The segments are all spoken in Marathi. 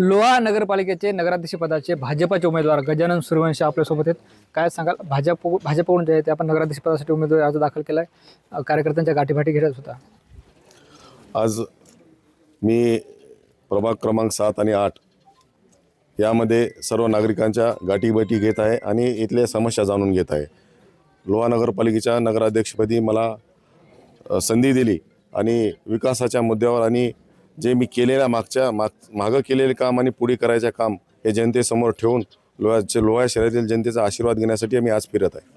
लोहा नगरपालिकेचे नगराध्यक्ष पदाचे भाजपाचे उमेदवार गजानन सूर्यवंशी आपल्यासोबत आहेत. काय सांगाल? भाजप भाजपकडून जे आहे ते आपण नगराध्यक्ष पदासाठी उमेदवारी अर्ज दाखल केला आहे कार्यकर्त्यांच्या गाठीभाटी घेत होता. आज मी प्रभाग क्रमांक सात आणि आठ यामध्ये सर्व नागरिकांच्या गाठीभेटी घेत आहे आणि इथल्या समस्या जाणून घेत आहे. लोहा नगरपालिकेच्या नगराध्यक्षपदी मला संधी दिली आणि विकासाच्या मुद्द्यावर आणि जे मी केलेल्या मागच्या माग मागं केलेले काम आणि पुढे करायचे काम हे जनतेसमोर ठेवून लोह्याचे लोहा शहरातील जनतेचा आशीर्वाद घेण्यासाठी आम्ही आज फिरत आहे.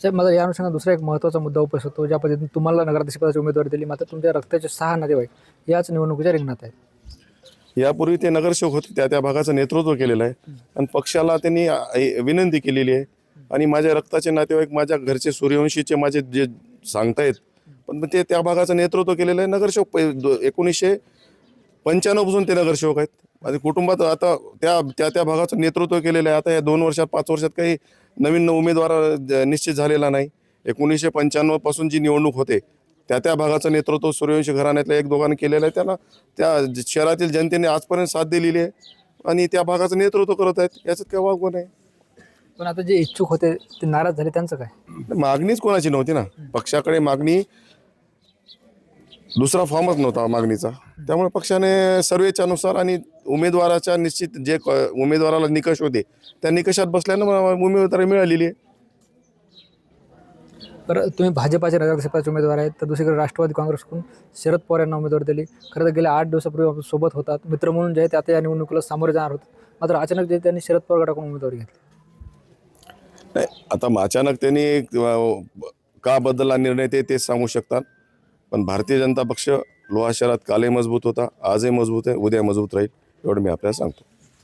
साहेब मला या अनुषंगाने दुसरा एक महत्त्वाचा मुद्दा उपस्थित होतो ज्या पद्धतीने तुम्हाला नगराध्यक्ष पदाची उमेदवारी दिली. मात्र तुमच्या रक्ताचे सहा नातेवाईक याच निवडणुकीच्या रिंगणात आहेत. यापूर्वी ते नगरसेवक होते त्या त्या भागाचं नेतृत्व केलेलं आहे. आणि पक्षाला त्यांनी विनंती केलेली आहे. आणि माझ्या रक्ताचे नातेवाईक माझ्या घरचे सूर्यवंशीचे माझे जे सांगतायत पण ते त्या भागाचं नेतृत्व केलेलं आहे नगरसेवक. एकोणीसशे पंच्याण्णवपासून ते नगरसेवक आहेत. आणि कुटुंबात आता त्या त्या त्या भागाचं नेतृत्व केलेलं आहे. आता या दोन वर्षात पाच वर्षात काही नवीन उमेदवार निश्चित झालेला नाही. एकोणीसशे पंच्याण्णवपासून जी निवडणूक होते त्या त्या भागाचं नेतृत्व सूर्यवंशी घराण्यातल्या एक दोघांनी केलेलं आहे. त्यांना त्या शहरातील जनतेने आजपर्यंत साथ दिलेली आहे. आणि त्या भागाचं नेतृत्व करत आहेत. याच्यात काय वागवं नाही. पण आता जे इच्छुक होते ते नाराज झाले त्यांचं काय? मागणीच कोणाची नव्हती ना. पक्षाकडे मागणी दुसरा फॉर्मच नव्हता मागणीचा. त्यामुळे पक्षाने सर्वेच्या नुसार आणि उमेदवाराच्या निश्चित जे उमेदवाराला निकष होते त्या निकषात बसल्यानं उमेदवारी मिळालेली आहे. बरं तुम्ही भाजपाचे नगराध्यक्ष पदाचे उमेदवार आहेत तर दुसरीकडे राष्ट्रवादी काँग्रेसकडून शरद पवार यांना उमेदवारी दिली. खरं तर गेल्या आठ दिवसापूर्वी आपण सोबत होतात. मित्र म्हणून जे आहे ते आता या निवडणुकीला सामोरे जाणार होते मात्र अचानक जे त्यांनी शरद पवार गटाकडून उमेदवारी घेतली. नाही आता अचानक त्यांनी का बदलला निर्णय ते तेच सांगू शकतात. पण भारतीय जनता पक्ष लोहा शहरात कालही मजबूत होता आजही मजबूत आहे उद्या मजबूत राहील एवढं मी आपल्याला सांगतो.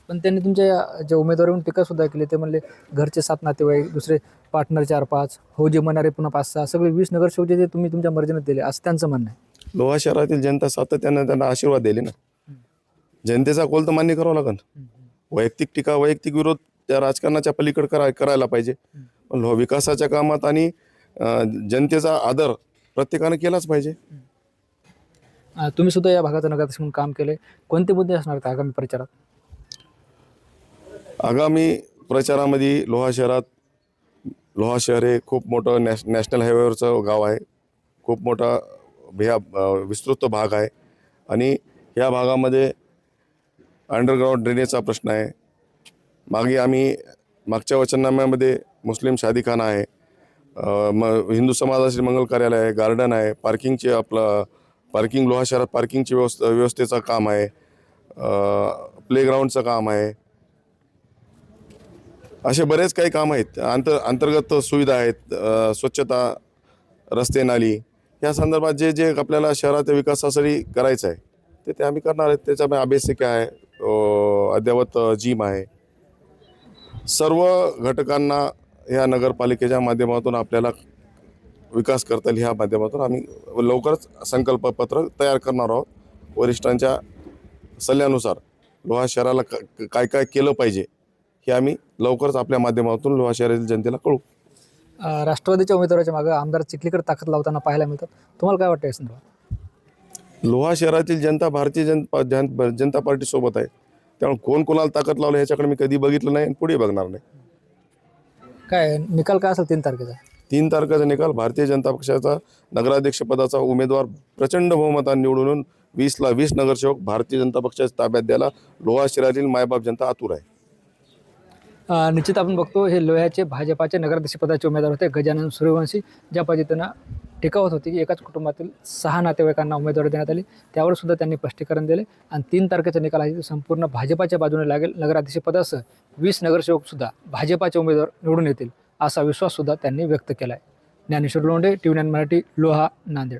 पण त्यांनी तुमच्या जे उमेदवारीवरून टीका सुद्धा केली ते म्हणले घरचे सात नातेवाईक दुसरे पार्टनर चार पाच फौजी म्हणणारे पुन्हा पाच सहा सगळे वीस नगरसेवक जे ते तुम्ही तुमच्या मर्जीने दिले असं त्यांचं म्हणणं आहे. लोहा शहरातील जनता सातत्यानं त्यांना आशीर्वाद दिले ना. जनतेचा कोल तर मान्य करावा लागेल. वैयक्तिक टीका वैयक्तिक विरोध त्या राजकारणाच्या पलीकडे करा करायला पाहिजे. पण विकासाच्या कामात आणि जनतेचा आदर प्रत्येकानं केलाच पाहिजे. अं, तुम्ही सुद्धा या भागाचं नगराध्यक्ष म्हणून काम केले. कोणते मुद्दे असणार आहेत आगामी प्रचारात? आगामी प्रचारामध्ये लोहा शहरात लोहा शहर हे खूप मोठं नॅश नॅशनल हायवेवरचं गाव आहे. खूप मोठा ह्या अं, विस्तृत भाग आहे. आणि या भागामध्ये अंडरग्राऊंड ड्रेनेजचा प्रश्न आहे. मागे आम्ही मागच्या वचननाम्यामध्ये मुस्लिम शादीखाना आहे. म हिंदू समाजाचे मंगल कार्यालय आहे गार्डन आहे पार्किंगचे आपलं पार्किंग लोहा शहरात पार्किंगची व्यवस्था व्यवस्थेचं काम आहे प्लेग्राऊंडचं काम आहे. असे बरेच काही काम आहेत. अंतर अंतर्गत सुविधा आहेत स्वच्छता रस्ते नाली. या संदर्भात जे जे आपल्याला शहराच्या विकासासाठी करायचं आहे ते ते आम्ही करणार आहेत. त्याच्यामध्ये अभ्यासिका आहे अद्ययावत जिम आहे. सर्व घटकांना ह्या नगरपालिकेच्या माध्यमातून आपल्याला विकास करता येईल ह्या माध्यमातून आम्ही लवकरच संकल्पपत्र तयार करणार आहोत. वरिष्ठांच्या सल्ल्यानुसार लोहा शहराला काय काय केलं पाहिजे हे आम्ही लवकरच आपल्या माध्यमातून लोहा शहरातील जनतेला कळू राष्ट्रवादीच्या उमेदवाराच्या मागे आमदार चिखलीकडे ताकद लावताना पाहायला मिळतात. तुम्हाला काय वाटतं संदर्भात? लोहा शहरातील जनता भारतीय जनता जन जनता पार्टी सोबत आहे. त्यामुळे कोण कोणाला ताकद लावलं ह्याच्याकडे मी कधी बघितलं नाही आणि पुढे बघणार नाही. काय निकाल काय असेल तीन तारखेचा? तीन तारखेचा निकाल भारतीय जनता पक्षाचा नगराध्यक्ष पदाचा उमेदवार प्रचंड बहुमताने निवडून वीसला वीस नगरसेवक भारतीय जनता पक्षाच्या ताब्यात द्यायला लोहा शहरातील मायबाप जनता आतुर आहे. अं, निश्चित आपण बघतो हे लोह्याचे भाजपाचे नगराध्यक्ष पदाचे उमेदवार होते गजानन सूर्यवंशी. ज्या पद्धतीनं टिकावत होती की एकाच कुटुंबातील सहा नातेवाईकांना उमेदवारी देण्यात आली. त्यावर सुद्धा त्यांनी स्पष्टीकरण दिले. आणि तीन तारखेचा निकाल आहे संपूर्ण भाजपाच्या बाजूने लागेल नगराध्यक्ष पदासह वीस नगरसेवकसुद्धा भाजपाचे उमेदवार निवडून येतील असा विश्वाससुद्धा त्यांनी व्यक्त केला आहे ज्ञानेश्वर लोंढे टी व्ही मराठी लोहा नांदेड.